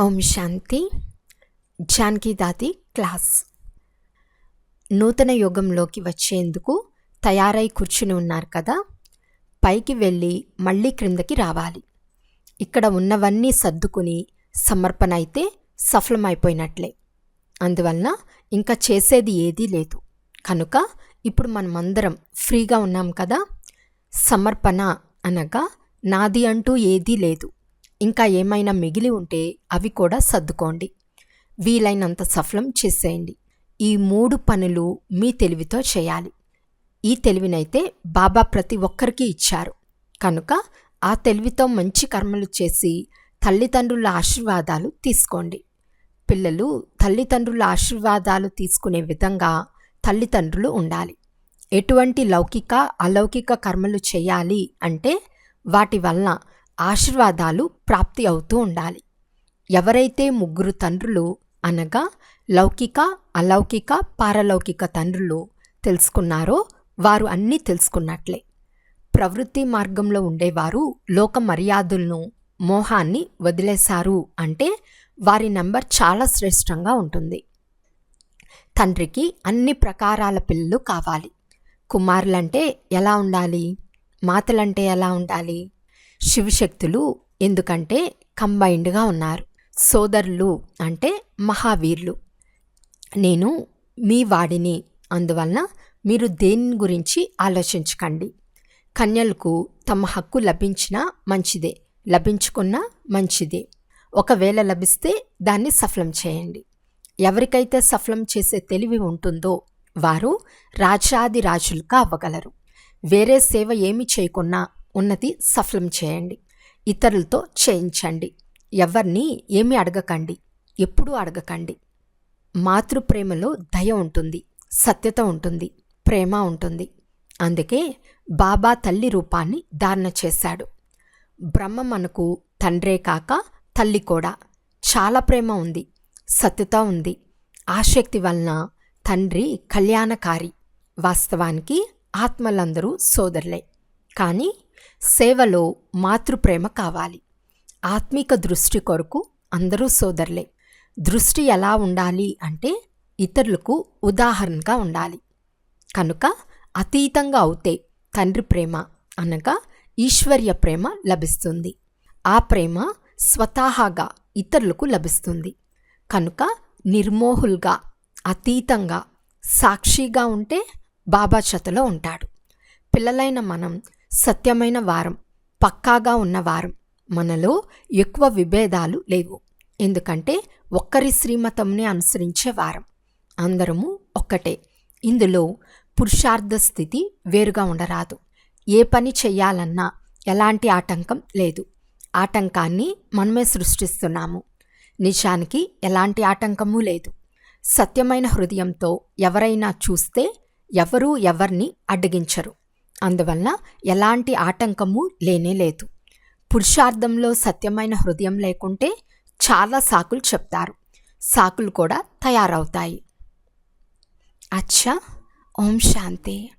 ఓం శాంతి. జానకి దాది క్లాస్. నూతన యుగంలోకి వచ్చేందుకు తయారై కూర్చుని ఉన్నారు కదా? పైకి వెళ్ళి మళ్ళీ క్రిందకి రావాలి. ఇక్కడ ఉన్నవన్నీ సర్దుకుని సమర్పణ అయితే సఫలమైపోయినట్లే. అందువలన ఇంకా చేసేది ఏదీ లేదు. కనుక ఇప్పుడు మనమందరం ఫ్రీగా ఉన్నాం కదా? సమర్పణ అనగా నాది అంటూ ఏదీ లేదు. ఇంకా ఏమైనా మిగిలి ఉంటే అవి కూడా సర్దుకోండి. వీలైనంత సఫలం చేసేయండి. ఈ మూడు పనులు మీ తెలివితో చేయాలి. ఈ తెలివినైతే బాబా ప్రతి ఒక్కరికి ఇచ్చారు. కనుక ఆ తెలివితో మంచి కర్మలు చేసి తల్లిదండ్రుల ఆశీర్వాదాలు తీసుకోండి. పిల్లలు తల్లిదండ్రుల ఆశీర్వాదాలు తీసుకునే విధంగా తల్లిదండ్రులు ఉండాలి. ఎటువంటి లౌకిక అలౌకిక కర్మలు చేయాలి అంటే వాటి వలన ఆశీర్వాదాలు ప్రాప్తి అవుతూ ఉండాలి. ఎవరైతే ముగ్గురు తండ్రులు అనగా లౌకిక అలౌకిక పారలౌకిక తండ్రులు తెలుసుకున్నారో వారు అన్నీ తెలుసుకున్నట్లే. ప్రవృత్తి మార్గంలో ఉండేవారు లోక మర్యాదలను మోహాన్ని వదిలేశారు అంటే వారి నంబర్ చాలా శ్రేష్టంగా ఉంటుంది. తండ్రికి అన్ని ప్రకారాల పిల్లలు కావాలి. కుమారులంటే ఎలా ఉండాలి? మాతలంటే ఎలా ఉండాలి? శివశక్తులు ఎందుకంటే కంబైన్డ్గా ఉన్నారు. సోదరులు అంటే మహావీర్లు. నేను మీ వాడిని. అందువలన మీరు దేని గురించి ఆలోచించకండి. కన్యలకు తమ హక్కు లభించినా మంచిదే. లభించుకున్నా మంచిదే. ఒకవేళ లభిస్తే దాన్ని సఫలం చేయండి. ఎవరికైతే సఫలం చేసే తెలివి ఉంటుందో వారు రాజాది రాజులుగా అవ్వగలరు. వేరే సేవ ఏమి చేయకున్నా ఉన్నది సఫలం చేయండి. ఇతరులతో చేయించండి. ఎవరిని ఏమీ అడగకండి. ఎప్పుడూ అడగకండి. మాతృప్రేమలో దయ ఉంటుంది. సత్యత ఉంటుంది. ప్రేమ ఉంటుంది. అందుకే బాబా తల్లి రూపాన్ని ధారణ చేశాడు. బ్రహ్మ మనకు తండ్రే కాక తల్లి కూడా. చాలా ప్రేమ ఉంది. సత్యత ఉంది. ఆసక్తి వలన తండ్రి కళ్యాణకారి. వాస్తవానికి ఆత్మలందరూ సోదరులే. కానీ సేవలో మాతృప్రేమ కావాలి. ఆత్మిక దృష్టి కొరకు అందరూ సోదరులే. దృష్టి ఎలా ఉండాలి అంటే ఇతరులకు ఉదాహరణగా ఉండాలి. కనుక అతీతంగా అవుతే తండ్రి ప్రేమ అనగా ఈశ్వర్య ప్రేమ లభిస్తుంది. ఆ ప్రేమ స్వతహాగా ఇతరులకు లభిస్తుంది. కనుక నిర్మోహుల్గా అతీతంగా సాక్షిగా ఉంటే బాబా ఉంటాడు. పిల్లలైన మనం సత్యమైన వారం పక్కాగా ఉన్న వారం. మనలో ఎక్కువ విభేదాలు లేవు. ఎందుకంటే ఒక్కరి శ్రీమతంనే అనుసరించే వారం. అందరము ఒక్కటే. ఇందులో పురుషార్థ స్థితి వేరుగా ఉండరాదు. ఏ పని చెయ్యాలన్నా ఎలాంటి ఆటంకం లేదు. ఆటంకాన్ని మనమే సృష్టిస్తున్నాము. నిజానికి ఎలాంటి ఆటంకమూ లేదు. సత్యమైన హృదయంతో ఎవరైనా చూస్తే ఎవరూ ఎవరిని అడ్డగించరు. అందువలన ఎలాంటి ఆటంకము లేనే లేదు. పురుషార్థంలో సత్యమైన హృదయం లేకుంటే చాలా సాకులు చెప్తారు. సాకులు కూడా తయారవుతాయి. అచ్చా ఓం శాంతి.